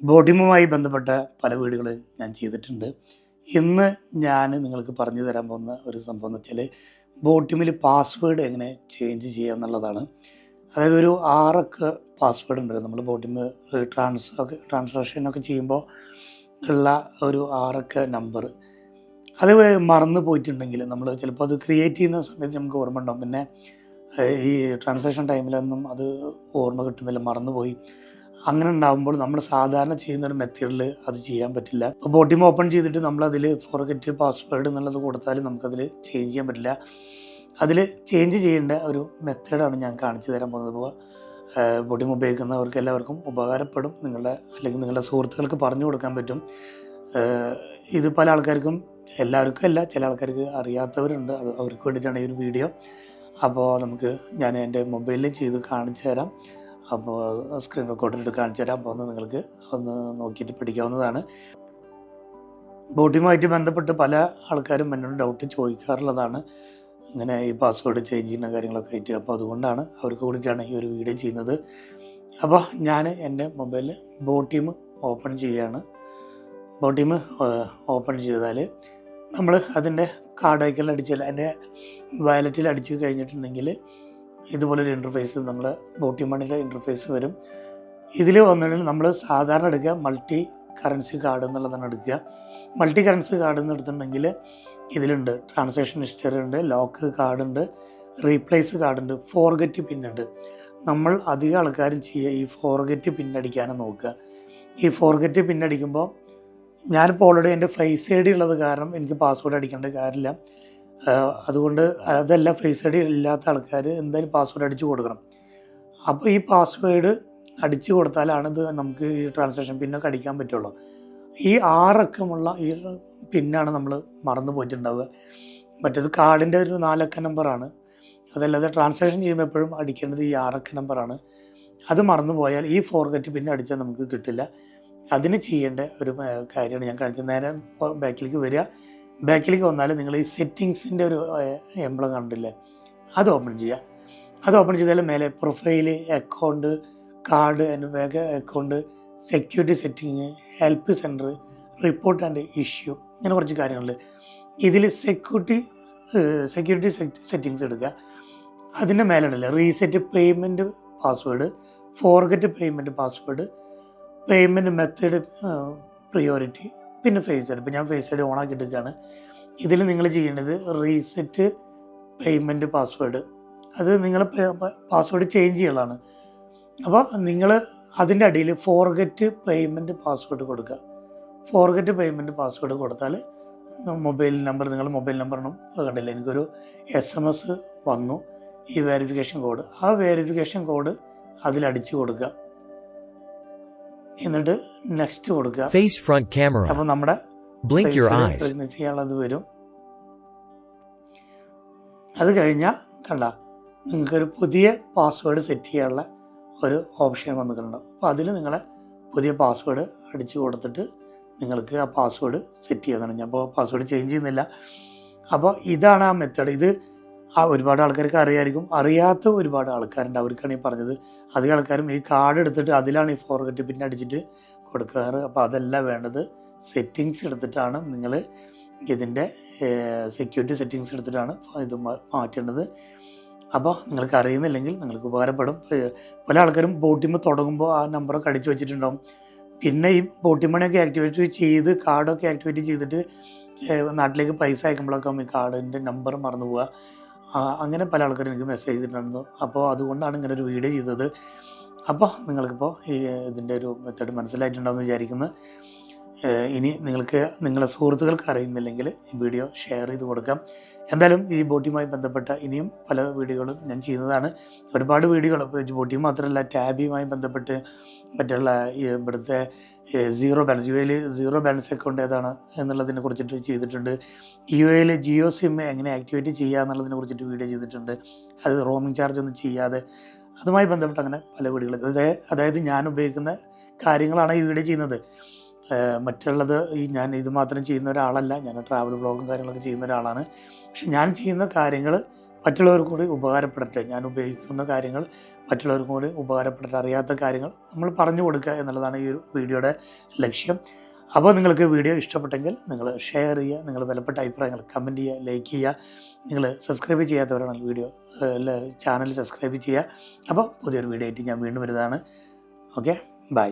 ബോട്ടിമുമായി ബന്ധപ്പെട്ട പല വീടുകൾ ഞാൻ ചെയ്തിട്ടുണ്ട്. ഇന്ന് ഞാൻ നിങ്ങൾക്ക് പറഞ്ഞു തരാൻ പോകുന്ന ഒരു സംഭവം എന്ന് വെച്ചാൽ ബോട്ടിമിൽ പാസ്വേഡ് എങ്ങനെ ചേഞ്ച് ചെയ്യുക എന്നുള്ളതാണ്. അതായത് ഒരു ആറൊക്കെ പാസ്വേഡ് ഉണ്ട്. നമ്മൾ ബോട്ടിമ് ട്രാൻസ് ട്രാൻസ്ലേഷനൊക്കെ ചെയ്യുമ്പോൾ ഉള്ള ഒരു ആറൊക്കെ നമ്പർ അത് മറന്നു പോയിട്ടുണ്ടെങ്കിൽ നമ്മൾ ചിലപ്പോൾ അത് ക്രിയേറ്റ് ചെയ്യുന്ന സമയത്ത് നമുക്ക് ഓർമ്മ ഉണ്ടാവും പിന്നെ ഈ ട്രാൻസാക്ഷൻ ടൈമിലൊന്നും അത് ഓർമ്മ കിട്ടുന്നില്ല മറന്നുപോയി. അങ്ങനെ ഉണ്ടാകുമ്പോൾ നമ്മൾ സാധാരണ ചെയ്യുന്ന ഒരു മെത്തേഡിൽ അത് ചെയ്യാൻ പറ്റില്ല. അപ്പോൾ ബോട്ടിം ഓപ്പൺ ചെയ്തിട്ട് നമ്മൾ അതിൽ ഫോർഗറ്റ് പാസ്വേഡ് എന്നുള്ളത് കൊടുത്താൽ നമുക്കതിൽ ചേഞ്ച് ചെയ്യാൻ പറ്റില്ല. അതിൽ ചേഞ്ച് ചെയ്യേണ്ട ഒരു മെത്തേഡാണ് ഞാൻ കാണിച്ചു തരാൻ പോകുന്നത്. അപ്പോൾ ബോട്ടിം ഉപയോഗിക്കുന്നവർക്ക് എല്ലാവർക്കും ഉപകാരപ്പെടും. നിങ്ങളുടെ അല്ലെങ്കിൽ നിങ്ങളുടെ സുഹൃത്തുക്കൾക്ക് പറഞ്ഞു കൊടുക്കാൻ പറ്റും. ഇത് പല ആൾക്കാർക്കും എല്ലാവർക്കും അല്ല ചില ആൾക്കാർക്ക് അറിയാത്തവരുണ്ട്. അത് അവർക്ക് വേണ്ടിയിട്ടാണ് ഈ ഒരു വീഡിയോ. അപ്പോൾ നമുക്ക് ഞാൻ എന്റെ മൊബൈലിൽ ചെയ്ത് കാണിച്ചു തരാം. അപ്പോൾ സ്ക്രീൻ റെക്കോർഡിലിട്ട് കാണിച്ചു തരാം. അപ്പോൾ ഒന്ന് നിങ്ങൾക്ക് ഒന്ന് നോക്കിയിട്ട് പഠിക്കാവുന്നതാണ് ബോട്ടിയുമായിട്ട് ബന്ധപ്പെട്ട് പല ആൾക്കാരും എന്നോട് ഡൗട്ട് ചോദിക്കാറുള്ളതാണ്. ഇങ്ങനെ ഈ പാസ്വേഡ് ചേഞ്ച് ചെയ്യുന്ന കാര്യങ്ങളൊക്കെ ആയിട്ട്. അപ്പോൾ അതുകൊണ്ടാണ് അവർക്ക് കൂടിയിട്ടാണ് ഈ ഒരു വീഡിയോ ചെയ്യുന്നത്. അപ്പോൾ ഞാൻ എന്റെ മൊബൈലിൽ ബോട്ടിം ഓപ്പൺ ചെയ്യുകയാണ്. ബോട്ടിം ഓപ്പൺ ചെയ്താൽ നമ്മൾ അതിന്റെ കാർഡ് ഐക്കണിൽ അടിച്ചാൽ അതിന്റെ വാലറ്റിൽ അടിച്ചു കഴിഞ്ഞിട്ടുണ്ടെങ്കിൽ ഇതുപോലൊരു ഇന്റർഫേസ് നമ്മൾ ബോട്ടി മണിയുടെ ഇന്റർഫേസ് വരും. ഇതിൽ വന്നിട്ടുണ്ടെങ്കിൽ നമ്മൾ സാധാരണ എടുക്കുക മൾട്ടി കറൻസി കാർഡ് എന്നുള്ളതാണ് എടുക്കുക. മൾട്ടി കറൻസി കാർഡ് എന്ന് എടുത്തിട്ടുണ്ടെങ്കിൽ ഇതിലുണ്ട്. ട്രാൻസാക്ഷൻ ഹിസ്റ്ററി ഉണ്ട് ലോക്ക് കാർഡ് ഉണ്ട് റീപ്ലേസ് കാർഡ് ഉണ്ട് ഫോർഗറ്റ് പിൻ ഉണ്ട്. നമ്മൾ അധികം ആൾക്കാരും ചെയ്യുക ഈ ഫോർഗറ്റ് പിൻ അടിക്കാനും നോക്കുക. ഈ ഫോർഗറ്റ് പിന്നടിക്കുമ്പോൾ ഞാനിപ്പോൾ ഓൾറെഡി എന്റെ ഫേസ് ഐ ഡി ഉള്ളത് കാരണം എനിക്ക് പാസ്വേഡ് അടിക്കേണ്ട കാര്യമില്ല. അതുകൊണ്ട് അതല്ല ഫേസ് ഐ ഡി ഇല്ലാത്ത ആൾക്കാർ എന്തായാലും പാസ്വേഡ് അടിച്ചു കൊടുക്കണം. അപ്പോൾ ഈ പാസ്വേഡ് അടിച്ചു കൊടുത്താലാണ് ഇത് നമുക്ക് ഈ ട്രാൻസാക്ഷൻ പിന്നൊക്കെ അടിക്കാൻ പറ്റുള്ളൂ. ഈ ആറക്കമുള്ള ഈ പിന്നാണ് നമ്മൾ മറന്നു പോയിട്ടുണ്ടാവുക. മറ്റേത് കാർഡിന്റെ ഒരു നാലക്ക നമ്പറാണ് അതല്ലാതെ ട്രാൻസാക്ഷൻ ചെയ്യുമ്പോൾ എപ്പോഴും അടിക്കേണ്ടത് ഈ ആറക്ക നമ്പറാണ് അത് മറന്നു പോയാൽ ഈ ഫോർഗറ്റ് പിന്നെ അടിച്ചാൽ നമുക്ക് കിട്ടില്ല. അതിന് ചെയ്യേണ്ട ഒരു കാര്യമാണ് ഞാൻ കാണിച്ചത്. നേരെ ബാക്കിലേക്ക് വരിക. ബാക്കിലേക്ക് വന്നാൽ നിങ്ങൾ ഈ സെറ്റിങ്സിന്റെ ഒരു എംബ്ലം കണ്ടില്ലേ അത് ഓപ്പൺ ചെയ്യുക. അത് ഓപ്പൺ ചെയ്താൽ മേലെ profile account card and bank account security setting help centre report and issue ഇങ്ങനെ കുറച്ച് കാര്യങ്ങളുണ്ട്. ഇതിൽ സെക്യൂരിറ്റി സെക്യൂരിറ്റി സെറ്റിങ്സ് എടുക്കുക അതിന്റെ മേലുണ്ടല്ലേ? Reset payment password forget payment password payment method priority പിന്നെ ഫേസ് ഐഡി ഇപ്പോൾ ഞാൻ ഫേസ് ഐഡി ഓൺ ആക്കി എടുക്കുകയാണ് ഇതിൽ നിങ്ങൾ ചെയ്യേണ്ടത് റീസെറ്റ് പേയ്മെന്റ് പാസ്വേഡ് അത് നിങ്ങൾ പാസ്വേഡ് ചേഞ്ച് ചെയ്യലാണ്. അപ്പോൾ നിങ്ങൾ അതിന്റെ അടിയിൽ ഫോർഗറ്റ് പേയ്മെന്റ് പാസ്വേഡ് കൊടുക്കുക ഫോർഗറ്റ് പേയ്മെന്റ് പാസ്വേഡ് കൊടുത്താൽ മൊബൈൽ നമ്പർ നിങ്ങൾ മൊബൈൽ നമ്പറിനും കണ്ടില്ല. എനിക്കൊരു എസ് എം എസ് വന്നു. ഈ വെരിഫിക്കേഷൻ കോഡ് ആ വെരിഫിക്കേഷൻ കോഡ് അതിലടിച്ച് കൊടുക്കുക എന്നിട്ട് നെക്സ്റ്റ് കൊടുക്കുക. ഫേസ് ഫ്രണ്ട് ക്യാമറ അപ്പോൾ നമ്മുടെ ബ്ലിങ്ക് യുവർ ഐസ് ചെയ്യാനുള്ളത് വരും. അത് കഴിഞ്ഞാൽ കണ്ട നിങ്ങൾക്കൊരു പുതിയ പാസ്വേഡ് സെറ്റ് ചെയ്യാനുള്ള ഒരു ഓപ്ഷൻ വന്നിട്ടുണ്ട്. അപ്പോൾ അതിൽ നിങ്ങളെ പുതിയ പാസ്വേഡ് അടിച്ചു കൊടുത്തിട്ട് നിങ്ങൾക്ക് ആ പാസ്വേഡ് സെറ്റ് ചെയ്യാൻ തുടങ്ങി അപ്പോൾ പാസ്വേഡ് ചേഞ്ച് ചെയ്യുന്നില്ല. അപ്പോൾ ഇതാണ് ആ മെത്തേഡ് ഇത് ആ ഒരുപാട് ആൾക്കാർക്ക് അറിയായിരിക്കും. അറിയാത്ത ഒരുപാട് ആൾക്കാരുണ്ട് അവർക്കാണ് ഈ പറഞ്ഞത്. അധികം ആൾക്കാരും ഈ കാർഡ് എടുത്തിട്ട് അതിലാണ് ഈ ഫോർഗറ്റ് പിന്നെ അടിച്ചിട്ട് കൊടുക്കാറ്. അപ്പോൾ അതല്ല വേണ്ടത്. സെറ്റിങ്സ് എടുത്തിട്ടാണ് നിങ്ങൾ ഇതിന്റെ സെക്യൂരിറ്റി സെറ്റിങ്സ് എടുത്തിട്ടാണ് ഇത് മാറ്റേണ്ടത്. അപ്പോൾ നിങ്ങൾക്ക് അറിയുന്നില്ലെങ്കിൽ നിങ്ങൾക്ക് ഉപകാരപ്പെടും. പല ആൾക്കാരും ബോട്ടിമ തുടങ്ങുമ്പോൾ ആ നമ്പറൊക്കെ അടിച്ചു വെച്ചിട്ടുണ്ടാവും. പിന്നെ ഈ ബോട്ടിമണിയൊക്കെ ആക്ടിവേറ്റ് ചെയ്ത് കാർഡൊക്കെ ആക്ടിവേറ്റ് ചെയ്തിട്ട് നാട്ടിലേക്ക് പൈസ അയക്കുമ്പോഴൊക്കെ ഈ കാർഡിന്റെ നമ്പർ മറന്നു പോവുക. അങ്ങനെ പല ആൾക്കാരും എനിക്ക് മെസ്സേജ് ചെയ്തിട്ടുണ്ടായിരുന്നു. അപ്പോൾ അതുകൊണ്ടാണ് ഇങ്ങനെ ഒരു വീഡിയോ ചെയ്തത്. അപ്പോൾ നിങ്ങൾക്കിപ്പോൾ ഈ ഇതിന്റെ ഒരു മെത്തേഡ് മനസ്സിലായിട്ടുണ്ടാവുമെന്ന് വിചാരിക്കുന്നു. ഏഹ് ഇനി നിങ്ങൾക്ക് നിങ്ങളുടെ സുഹൃത്തുക്കൾക്ക് അറിയുന്നില്ലെങ്കിൽ ഈ വീഡിയോ ഷെയർ ചെയ്ത് കൊടുക്കാം. എന്തായാലും ഈ ബോട്ടിയുമായി ബന്ധപ്പെട്ട ഇനിയും പല വീഡിയോകളും ഞാൻ ചെയ്യുന്നതാണ്. ഒരുപാട് വീഡിയോകൾ ബോട്ടിയും മാത്രമല്ല ടാബിയുമായി ബന്ധപ്പെട്ട് മറ്റുള്ള ഇവിടുത്തെ സീറോ ബാലൻസ് യു എയിൽ സീറോ ബാലൻസ് അക്കൗണ്ട് ഏതാണ് എന്നുള്ളതിനെ കുറിച്ചിട്ട് ചെയ്തിട്ടുണ്ട്. യു എയിൽ ജിയോ സിം എങ്ങനെ ആക്ടിവേറ്റ് ചെയ്യുക എന്നുള്ളതിനെ കുറിച്ചിട്ട് വീഡിയോ ചെയ്തിട്ടുണ്ട്. അത് റോമിംഗ് ചാർജ് ഒന്നും ചെയ്യാതെ അതുമായി ബന്ധപ്പെട്ട് അങ്ങനെ പല വീഡിയോകൾ. അതായത് ഞാൻ ഉപയോഗിക്കുന്ന കാര്യങ്ങളാണ് ഈ വീഡിയോ ചെയ്യുന്നത്. മറ്റുള്ളത് ഈ ഞാൻ ഇത് മാത്രം ചെയ്യുന്ന ഒരാളല്ല. ഞാൻ ട്രാവൽ ബ്ലോഗും കാര്യങ്ങളൊക്കെ ചെയ്യുന്ന ഒരാളാണ്. പക്ഷെ ഞാൻ ചെയ്യുന്ന കാര്യങ്ങൾ മറ്റുള്ളവർക്ക് കൂടി ഉപകാരപ്പെടട്ടെ. ഞാൻ ഉപയോഗിക്കുന്ന കാര്യങ്ങൾ മറ്റുള്ളവർക്കും കൂടി ഉപകാരപ്പെടട്ടെ. അറിയാത്ത കാര്യങ്ങൾ നമ്മൾ പറഞ്ഞു കൊടുക്കുക എന്നുള്ളതാണ് ഈ ഒരു വീഡിയോയുടെ ലക്ഷ്യം. അപ്പോൾ നിങ്ങൾക്ക് വീഡിയോ ഇഷ്ടപ്പെട്ടെങ്കിൽ നിങ്ങൾ ഷെയർ ചെയ്യുക നിങ്ങൾ വിലപ്പെട്ട അഭിപ്രായങ്ങൾ കമന്റ് ചെയ്യുക ലൈക്ക് ചെയ്യുക. നിങ്ങൾ സബ്സ്ക്രൈബ് ചെയ്യാത്തവരാണ് വീഡിയോ ചാനൽ സബ്സ്ക്രൈബ് ചെയ്യുക. അപ്പോൾ പുതിയൊരു വീഡിയോ ആയിട്ട് ഞാൻ വീണ്ടും വരുന്നതാണ്. Okay bye